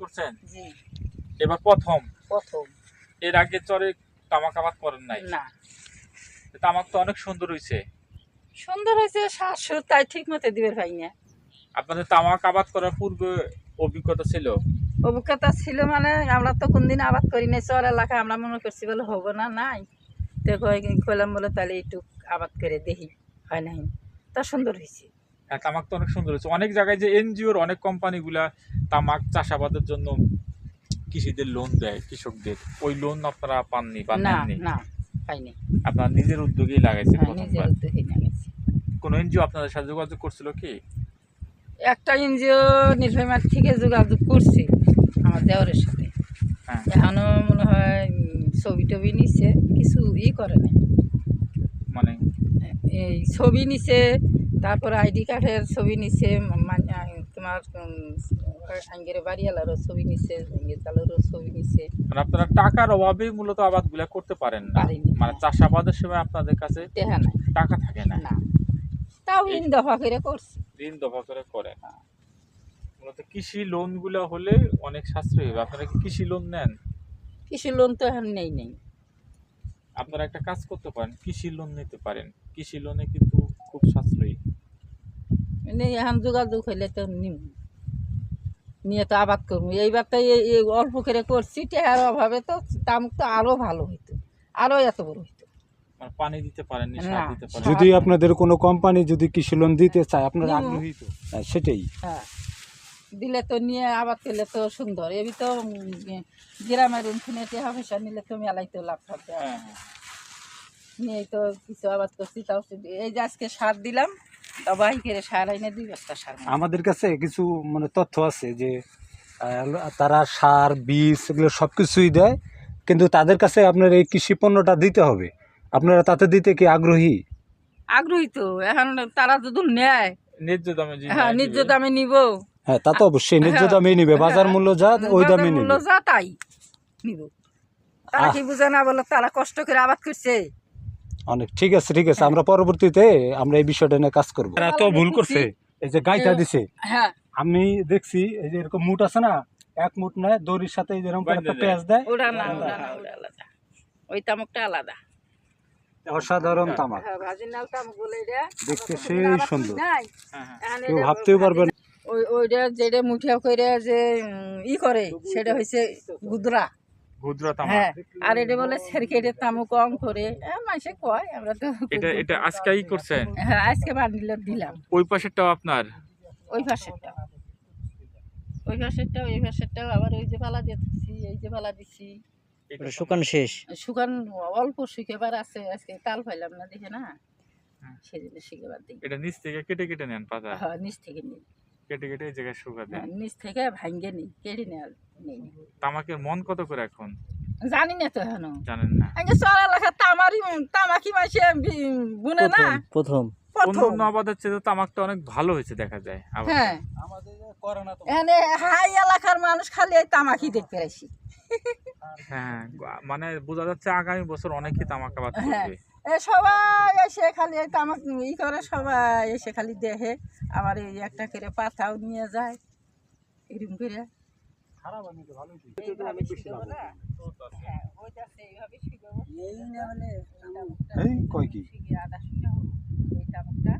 করছেন? জি। এবার প্রথম। প্রথম। এর আগে চরে তামাক আবাদ করেন নাই? না। তামাক তো অনেক সুন্দর হয়েছে সুন্দর হয়েছে শাশু তাই ঠিক মতো দিবে ভাই না। আপনাদের তামাক আবাদ করার পূর্বে অভিজ্ঞতা ছিল? অভিজ্ঞতা ছিল মানে আমরা তো কোনদিন আবাদ করি নাই চর এলাকায় আমরা মনে করছি বলে হব না নাই। তো কই- কইলাম বলে তাহলে একটু আবাদ করে দেখি হয় নাই? তা সুন্দর হয়েছে হ্যাঁ তামাক তো অনেক সুন্দর হয়েছে। অনেক জায়গায় যে এনজিওর অনেক কোম্পানিগুলা তামাক চাষাবাদের জন্য কৃষিদের লোন দেয় কৃষকদের। ওই লোন আপনারা পাননি বা না নেননি? না পাইনি। আপনারা নিজের উদ্যোগেই লাগাইছে হ্যাঁ প্রথমবার। কোন এনজিও আপনাদের সাথে যোগাযোগ করছিল কি? একটা এনজিও নির্ভয়মার থেকে যোগাযোগ করছি আমার দেওয়ারের সাথে। হ্যাঁ। এখনও মনে হয় ছবি টবি নিছে কিছু ই করে নাই। মানে? এই ছবি নিছে তারপর আইডি কার্ডের ছবি নিছে তোমার আঙ্গের বাড়িওয়ালারও ছবি নিছে চালেরও ছবি নিছে। মানে আপনারা টাকার অভাবে মূলত আবাদগুলা করতে পারেন না। মানে চাষাবাদের সময় আপনাদের কাছে নাই। টাকা থাকে না। না। তাও ইন দফা করে করছি। ঋণ দফা করে করেন মূলত কৃষি লোনগুলা হলে অনেক সাশ্রয়ী হবে। আপনারা কি কৃষি লোন নেন? কৃষি লোন তো এখন নেই নেই। আপনারা একটা কাজ করতে পারেন কৃষি লোন নিতে পারেন। কৃষি লোনে কিন্তু খুব সাশ্রয়ী। মানে এখন যোগাযোগ হইলে তো নিম। নিয়ে তো আবাদ করব। এইবার তো এই অল্প করে করছি টেহার অভাবে তো দাম তো আরও ভালো হইতো। আরও এত বড় হইতো। মানে পানি দিতে পারেন সার না, দিতে পারেন সার- যদি আপনাদের কোনো কোম্পানি যদি কৃষি লোন দিতে চায় আপনারা। আগ্রহী তো। হ্যাঁ, সেটাই। হ্যাঁ। দিলে তো নিয়ে আবাদ করলে তো সুন্দর। এবি তো গ্রামের উনখানে টাকা পয়সা নিলে তো মেলাই তো লাভ থাকবে হ্যাঁ। হ্যাঁ। নিয়ে তো কিছু আবাদ করছি তাও তো এই যে আজকে সার দিলাম দবাই করে সার এনে দুই বস্তা সার আমাদের কাছে কিছু মানে তথ্য আছে যে তারা সার বীজ এগুলো সব কিছুই দেয় কিন্তু তাদের কাছে আপনার এই কৃষি পণ্যটা দিতে হবে। আপনারা তাতে দিতে কি আগ্রহী? আগ্রহী তো এখন তারা যদি নেয় ন্যায্য দামে হ্যাঁ নেয় নিজ দিবে। দামে নিব। হ্যাঁ তা তো অবশ্যই ন্যায্য হ্যাঁ। দামেই নিবে বাজার মূল্য যা ওই বাজার দামে মূল্য যা তাই নিব। তারা কি বুঝে না বলে তারা কষ্ট করে আবাদ করছে। অনেক ঠিক আছে ঠিক আছে আমরা পরবর্তীতে আমরা এই বিষয়টা নিয়ে কাজ করব। তারা তো ভুল করছে। এই যে গাইটা দিছে। হ্যাঁ। আমি দেখছি এই যে এরকম মুঠ আছে না এক মুঠ নেয় দড়ির সাথে এই যেরকম করে একটা দেয়। পেঁয়াজ দেয়। ওটা না ওটা না ওটা আলাদা। ওই তামুকটা আলাদা। অসাধারণ তামাক। হ্যাঁ তামুক বলে দেখতে সেই সুন্দর। হ্যাঁ হ্যাঁ। কেউ ভাবতেও পারবে না। ওই ওইটা যেটা মুঠিয়া করে যে ই করে সেটা হয়েছে গুদরা। হ্যাঁ আর এটা বলে সেরকেটে তামুক কম করে এ, কয় আমরা তো এটা এটা আজকেই করছেন? হ্যাঁ আজকে বান্ডিল দিলাম। ওই পাশেরটাও আপনার? ওই পাশেরটা ওই পাশেরটা ওই পাশেরটাও আবার ওই যে পালা দিচ্ছি এই যে পালা দিচ্ছি শুকান শেষ। শুকান অল্প শুকেবার আছে আজকে তাল পাইলাম না দেখে না? হুম। সেজন্য শুকেবার দিই এটা নিচ থেকে কেটে কেটে নেন পাতা? হ্যাঁ নিচ থেকে নিই। কেটে কেটে এই জায়গায় শুকা দেন হ্যাঁ, নিচ থেকে ভাঙ্গে কেটে নেই তামাকের মন কত করে এখন? জানি না তো এখনও। জানেন না। আগে লেখা তামারি তামাকি মাসে বুনে না? প্রথম প্রথম। অন্য আবাদের তো তামাকটা অনেক ভালো হয়েছে দেখা যায় হ্যাঁ। এখানে হাই এলাকার মানুষ খালি এই তামাকি দেখতে আসি। হ্যাঁ মানে বোঝা যাচ্ছে আগামী বছর অনেকেই তামাক আবাদ হ্যাঁ। করবে। সবাই এসে খালি এই তামাক ই করে সবাই এসে খালি দেখে আমার এই একটা করে পাতাও নিয়ে যায় এরকম করে এইভাবে শিখাবো না? ওইটাতে এইভাবে শিখাবো। এই কয় কি আদা আদা শিখাবো। এই তামাকটা